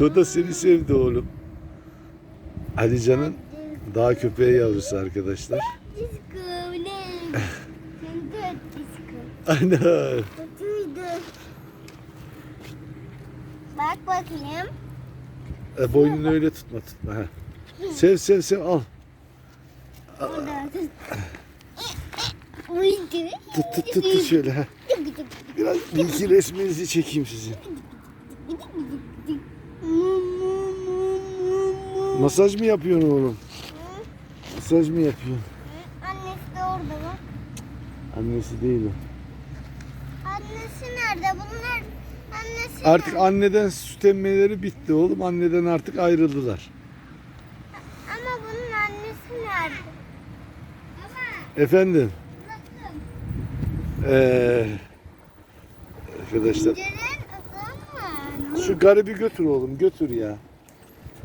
O da seni sevdi oğlum. Alican'ın dağ köpeği yavrusu arkadaşlar. Ana. Bak bakayım. E, boynunu öyle tutma tutma. Ha. Sev sev sev al. Tut tut tut, tut şöyle. Ha. Biraz bir iki resminizi çekeyim sizin. Masaj mı yapıyorsun oğlum? Masaj mı yapıyorsun? Annesi de orada bak. Annesi değil o. Annesi nerede? Bunlar annesi Artık nerede? anneden süt emmeleri bitti oğlum. Anneden artık ayrıldılar. Ama bunun annesi nerede? Efendim. Ee, arkadaşlar şu garibi götür oğlum götür ya.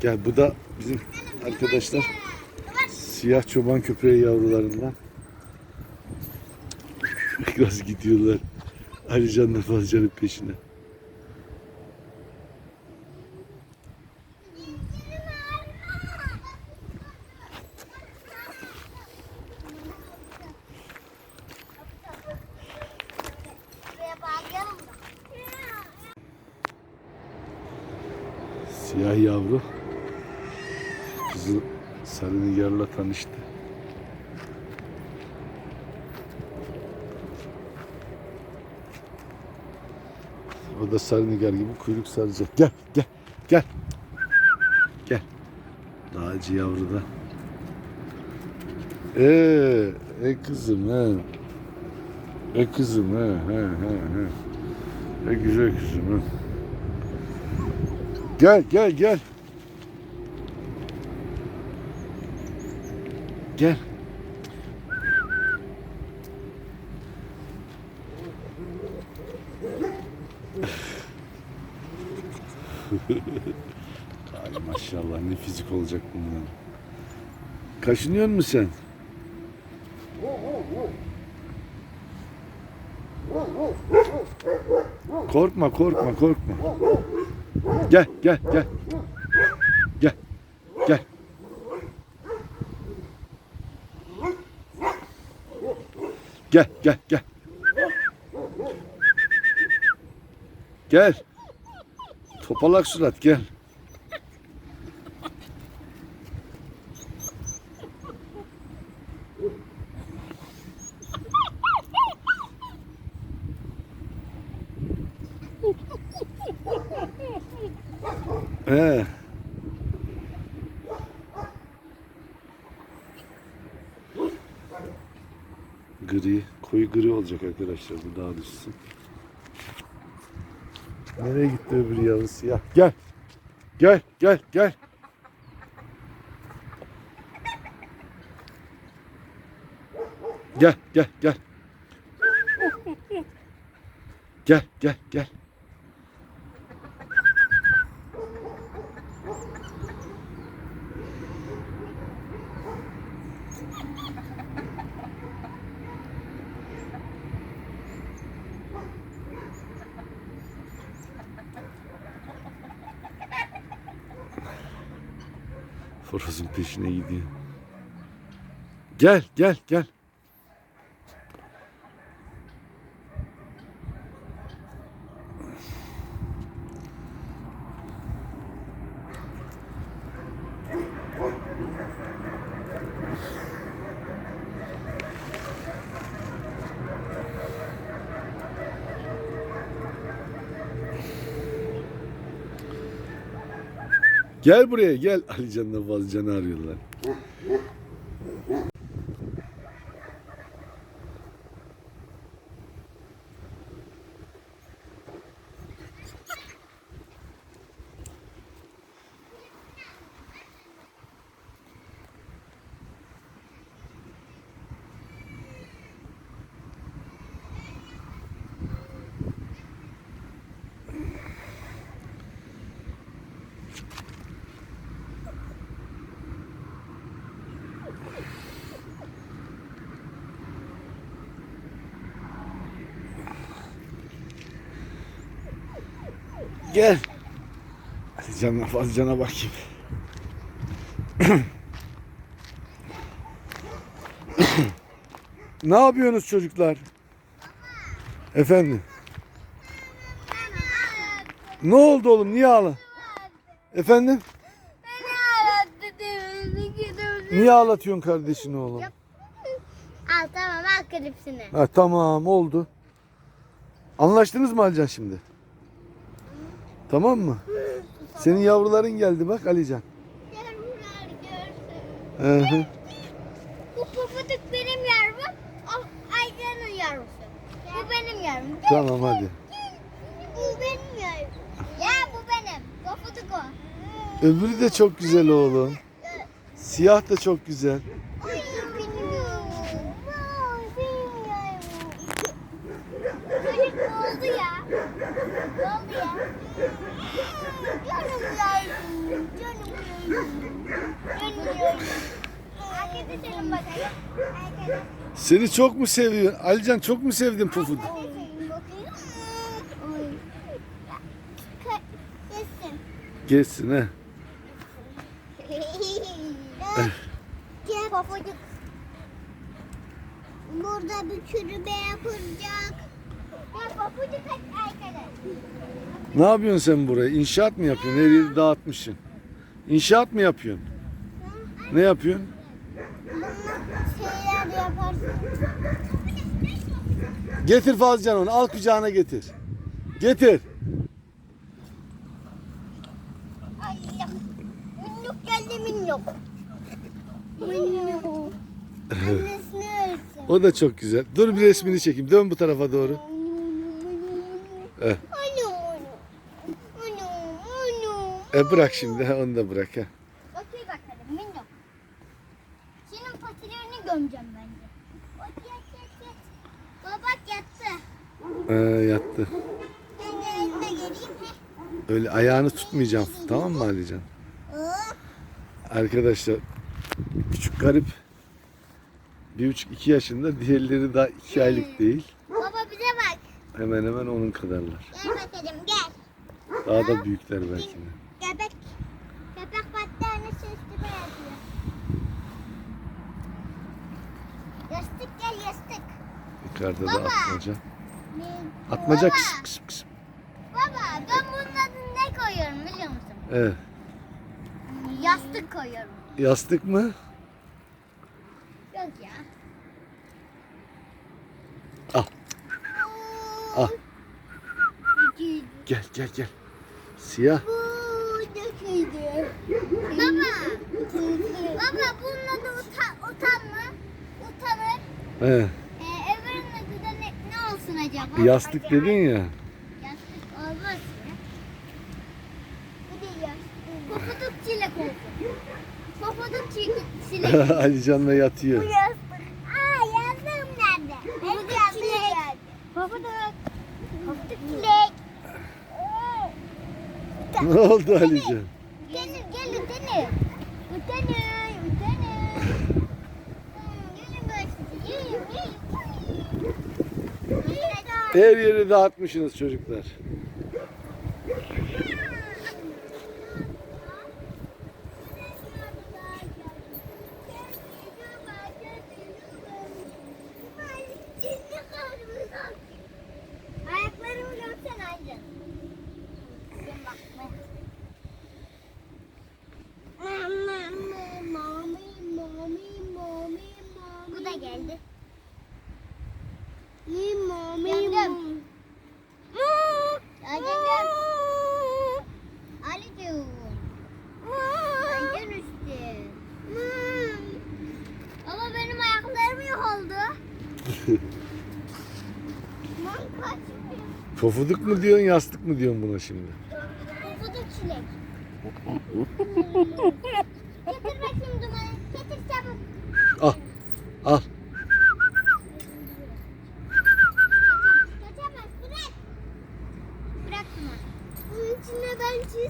Gel bu da bizim arkadaşlar siyah çoban köpeği yavrularından. Nasıl gidiyorlar. Ali Can'la Fazcan'ın peşine. Siyah yavru sarı nigarla tanıştı. O da sarı nigar gibi kuyruk saracak. Gel gel gel. Gel. Dağcı yavru da. Ee, e kızım he. E kızım he he he he. E güzel kızım he. Gel gel gel. Gel. Ay maşallah ne fizik olacak bundan. Kaşınıyor musun sen? Korkma korkma korkma. Gel gel gel. Gel. Gel. Gel gel gel. Gel. Topalak surat gel. He. Gri, koyu gri olacak arkadaşlar bu daha düşsün. Nereye gitti öbür yavru siyah? Gel. Gel, gel, gel. Gel, gel, gel. Gel, gel, gel. Horozun peşine gidiyor. Gel, gel, gel. Gel buraya gel. Ali Can'la Balcan'ı arıyorlar. Gel. Ali Canına Fazlıcan'a bakayım. ne yapıyorsunuz çocuklar? Efendim? Ne oldu oğlum? Niye ağla? Efendim? Niye ağlatıyorsun kardeşini oğlum? Al tamam al klipsini. Ha, tamam oldu. Anlaştınız mı Alican şimdi? Tamam mı? Senin yavruların geldi bak Alican. Yavrular görsün. Hı hı. Bu pufuduk benim yavrum. O Aycan'ın yavrusu. Bu benim yavrum. Tamam hadi. Bu benim yavrum. Ya bu benim. Pufuduk o. Öbürü de çok güzel oğlum. Siyah da çok güzel. Ay benim yavrum. Ay benim yavrum. Çocuk ne oldu ya? Ne oldu ya? Canım yavrum. Canım yavrum. Canım yavrum. Senin bakayım. Herkese. Seni çok mu seviyor? Alican çok mu sevdin Pufuduk? Geçsin he. Gel babacık. Burada bir çürüme yapılacak. Gel babacık hadi arkadaş. Ne yapıyorsun sen buraya? İnşaat mı yapıyorsun? Her yeri dağıtmışsın. İnşaat mı yapıyorsun? Ne yapıyorsun? Şeyler yaparsın. Getir Fazlıcan onu. Al kucağına getir. Getir. Ay. Minnuk geldi minnuk. Minnuk. Annesini ölsün. O da çok güzel. Dur bir resmini çekeyim. Dön bu tarafa doğru. Eh. E bırak şimdi. Onu da bırak. ha. Otur bakalım minnuk. Senin patilerini gömeceğim bence. Otur yat yat yat. Babak yattı. Ee, yattı. Ben de yanına geleyim. Öyle ayağını tutmayacağım. Tamam mı Alican? Oh. Arkadaşlar küçük garip bir buçuk iki yaşında diğerleri daha iki aylık değil. Hemen hemen onun kadarlar. Gel bakalım gel. Daha da büyükler belki de. Köpek. Köpek battaniyesi üstüme yatıyor. Yastık gel yastık. Yukarıda da Baba. atmaca. Atmaca Baba. kıs kıs kıs. Baba ben bunun adını ne koyuyorum biliyor musun? Evet. Yastık koyuyorum. Yastık mı? Yok ya. Al. Al. Döküldü. Gel gel gel. Siyah. Bu döküldü. Baba. Baba bunun adı utan, utanma. Utanır. He. Ee, öbürünün adı da ne, ne olsun acaba? Yastık dedin ya. Yastık olmaz ya. Bu değil yastık. Pofuduk çilek olsun. Pofuduk çilek. çilek. Alican'la yatıyor. yastık. Aa yastığım nerede? Pofuduk çilek. Pofuduk. Pofuduk çilek. Ne oldu Alican? Gelin gelin utanın. Utanın utanın. Gelin başınızı yiyin yiyin. Her yeri dağıtmışsınız çocuklar. Ayaklarımı görsene Aydın. Gel bak, bak. Bu da geldi. Gel gel. Gel gel gel. Ali'cim. Sen üstü. Ama benim ayaklarım yok oldu. Ben kaçmıyorum. Pofuduk mu diyorsun yastık mı diyorsun buna şimdi? Pofuduk çilek. Getir bakayım dumanı. Getir çabuk. Al. Al.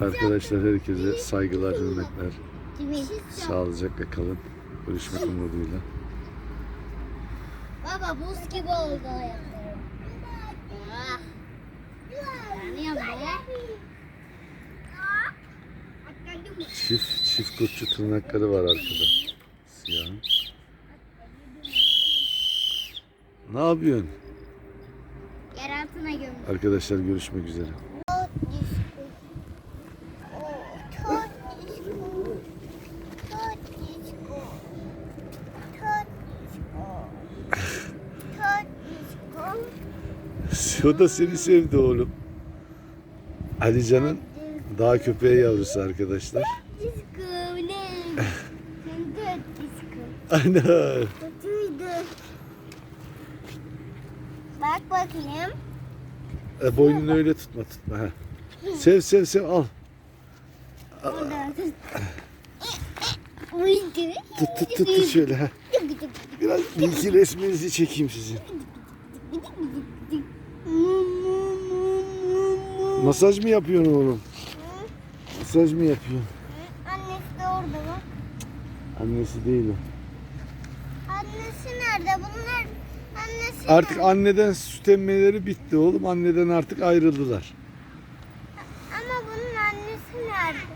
Arkadaşlar herkese saygılar, hürmetler. Sağlıcakla kalın. Görüşmek umuduyla. Buz gibi oldu ayaklarım. Ah. Yanıyor mu? Çift, çift kurtçu tırnakları var arkada. Siyah. Ne yapıyorsun? Yer altına gömdüm. Arkadaşlar görüşmek üzere. O da seni sevdi oğlum. Alican'ın dağ köpeği yavrusu arkadaşlar. Ana. Bak bakayım. E, boynunu öyle tutma tutma. Ha. Sev sev sev al. Tut tut tut, tut şöyle. Ha. Biraz bir iki resminizi çekeyim sizin. Masaj mı yapıyorsun oğlum? Masaj mı yapıyorsun? Annesi de orada bak. Annesi değil o. Annesi nerede? Bunlar annesi Artık nerede? anneden süt emmeleri bitti oğlum. Anneden artık ayrıldılar. Ama bunun annesi nerede?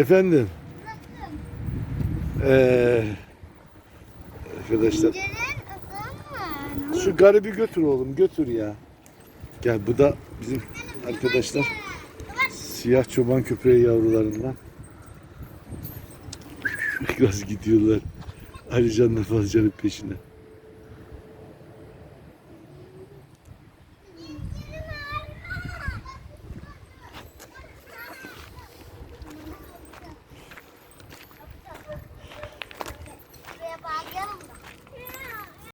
Efendim. Ee, arkadaşlar mı? Şu garibi götür oğlum götür ya. Gel bu da bizim arkadaşlar siyah çoban köpeği yavrularından. Biraz gidiyorlar. Ali Can'la Fazcan'ın peşine.